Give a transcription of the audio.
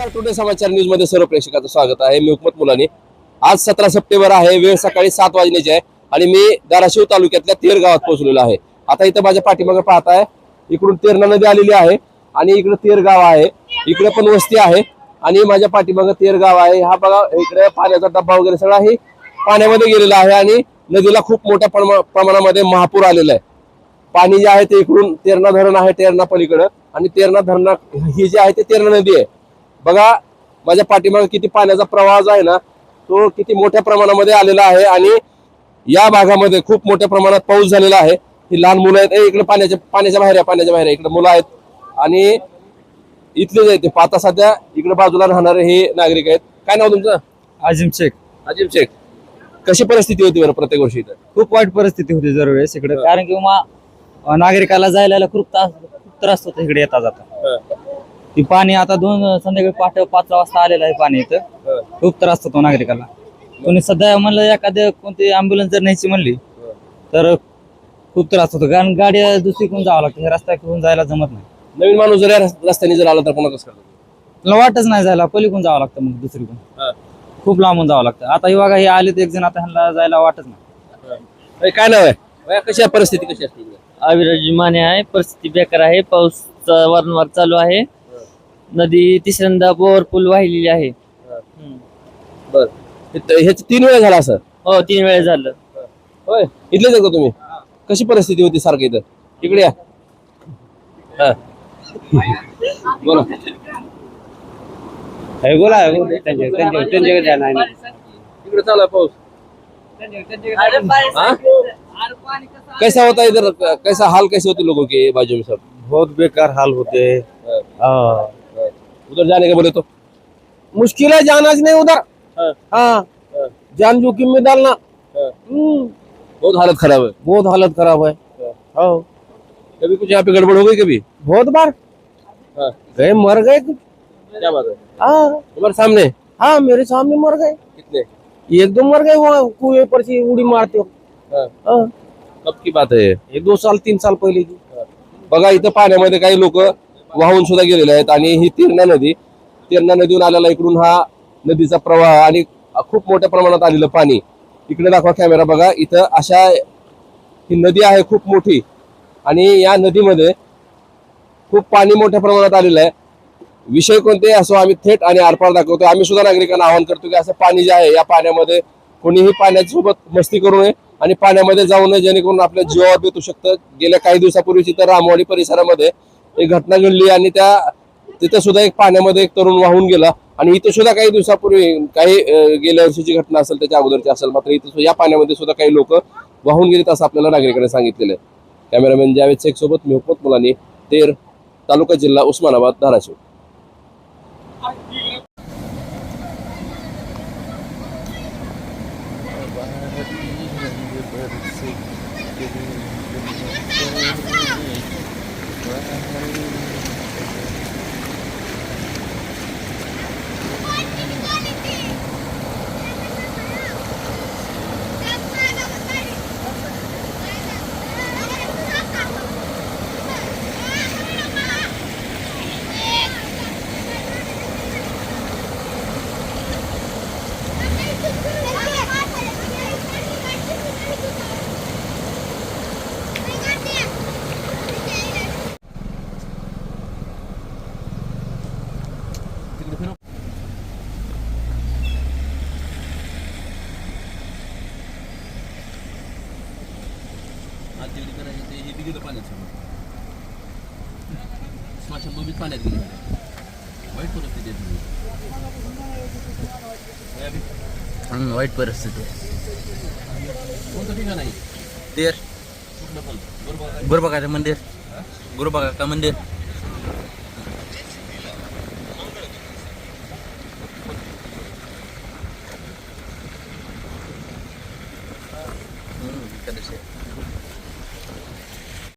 नमस्कार. टुडे समाचार न्यूजमध्ये सर्व प्रेक्षकांचं स्वागत आहे. मी हुकमत मुलानी. आज सतरा सप्टेंबर आहे. वेळ सकाळी सात वाजण्याची आहे. आणि मी धाराशिव तालुक्यातल्या तेर गावात पोहोचलेलो आहे. आता इथं माझ्या पाठीमागे पाहताय इकडून तेरणा नदी आलेली आहे. आणि इकडे तेर गाव आहे. इकडे पण वस्ती आहे. आणि माझ्या पाठीमागे तेर गाव आहे. हा बघा इकडे पाण्याचा डब्बा वगैरे सगळा ही पाण्यामध्ये गेलेला आहे आणि नदीला खूप मोठ्या प्रमा- प्रमाणामध्ये महापूर आलेला आहे. पाणी जे आहे ते इकडून तेरणा धरण आहे तेरणा पलीकडं. आणि तेरणा धरणा ही जी आहे ते तेरणा नदी आहे. बघा माझ्या पाठीमागे किती पाण्याचा प्रवाह जो आहे ना तो किती मोठ्या प्रमाणामध्ये आलेला आहे आणि या भागामध्ये खूप मोठ्या प्रमाणात पाऊस झालेला आहे. ही लहान मुलं आहेत. इकडे पाण्याच्या पाण्याच्या बाहेर आहे पाण्याच्या बाहेर इकडे मुलं आहेत. आणि इथलेच आहेत ते पाता सध्या इकडे बाजूला राहणारे हे नागरिक आहेत. काय नाव तुमचं? आजिम शेख. अजिब शेख. कशी परिस्थिती होती बरं प्रत्येक वर्षी इथं? खूप वाईट परिस्थिती होती दरवेळेस इकडे. कारण की मग अं, नागरिकाला जायला खूप त्रास खूप त्रास होतो इकडे येता जाता. ती पाणी आता दोन संध्याकाळी पाठ पाच वाजता आलेलं आहे पाणी इथं. खूप त्रास होतो नागरिकाला. कोणी सध्या म्हणलं एखाद्या कोणती अँब्युलन्स जर न्यायची म्हणली तर खूप त्रास होतो. कारण गाडी दुसरीकडून जावं लागतं हे रस्ता घेऊन जायला जमत नाही. नवीन माणूस जर या रस- रस्त्याने जर आला तर कसं करतो तुला वाटच नाही जायला पलीकडून जावं लागतं मग दुसरीकडून. खूप लांबून जावं लागतं. आता हे बघा हे आले एक जण आता ह्यांना जायला वाटच नाही. काय नाव आहे? कशी आहे परिस्थिती कशी असते इकडे? अविराज माने आहे परिस्थिती बेकार आहे पाऊस वारंवार चालू आहे. नदी तिसऱ्यांदा बोर पूल वाहिलेली आहे. बर. हे- हे तीन वेळा झाला असं? हो तीन वेळा झालं. होय. इथलेच आहे का तुम्ही? कशी परिस्थिती होती सारखी इथं? इकडे या. हा. बोला. बोला त्यांच्याकडे इकडे चालू आहे पाऊस. हाँ? कैसा होता है इधर? कैसा हाल कैसे होते लोगों के बाजू में सब? बहुत बेकार हाल होते. हैं. उधर जाने का बोले तो। मुश्किल है जाना नहीं उधर? हाँ, हाँ। हाँ, जान जोखिम में डालना। हाँ। हम्म, बहुत हालत खराब है। बहुत हालत खराब है। कभी कुछ यहाँ पे गड़बड़ हो गई कभी? बहुत बार। हाँ, गए मर गए। क्या बात है? हाँ। तुम्हारे सामने? हाँ मेरे सामने मर गए। कितने? एक दो मर गए वहाँ कुएँ पर से उड़ी मारते हो। कब की बात है ये? एक दो साल तीन साल पहले की। बघा इथं पाण्यामध्ये काही लोक वाहून सुद्धा गेलेले आहेत. आणि ही तिरणा नदी तिरणा नदीहून आलेला इकडून हा नदीचा प्रवाह आणि खूप मोठ्या प्रमाणात आलेलं पाणी. इकडे दाखवा कॅमेरा बघा. इथं अशा ही नदी आहे खूप मोठी. आणि या नदीमध्ये खूप पाणी मोठ्या प्रमाणात आलेलं आहे. विषय कोणते असो आम्ही थेट आणि आरपार दाखवतो आम्ही सुद्धा नागरिकांना आवाहन करतो की असं पाणी जे आहे या पाण्यामध्ये कोणीही पाण्यासोबत मस्ती करू नये आणि पाण्यामध्ये जाऊ नये जेणेकरून आपल्या जीवावर भेटू शकतं. गेल्या काही दिवसापूर्वीची तर रामवाडी परिसरामध्ये एक घटना घडली आणि त्या तिथे सुद्धा एक पाण्यामध्ये एक तरुण वाहून गेला. आणि इथे सुद्धा काही दिवसापूर्वी काही गेल्या वर्षीची घटना असेल त्याच्या अगोदरची असेल मात्र इथे या पाण्यामध्ये सुद्धा काही लोक वाहून गेलेत असं आपल्याला नागरिकांनी सांगितलेलं आहे. कॅमेरामॅन जावेद शेख सोबत मी हुकमत मुलानी तेर तालुका जिल्हा उस्मानाबाद धाराशिव. Thank you. पाण्यात गेले वाईट परिस्थिती वाईट परिस्थिती. कोणतं ठिकाण आहे? तेर कुठलं पण. बरोबर गुरुबागाचं मंदिर. गुरुबागा का मंदिर.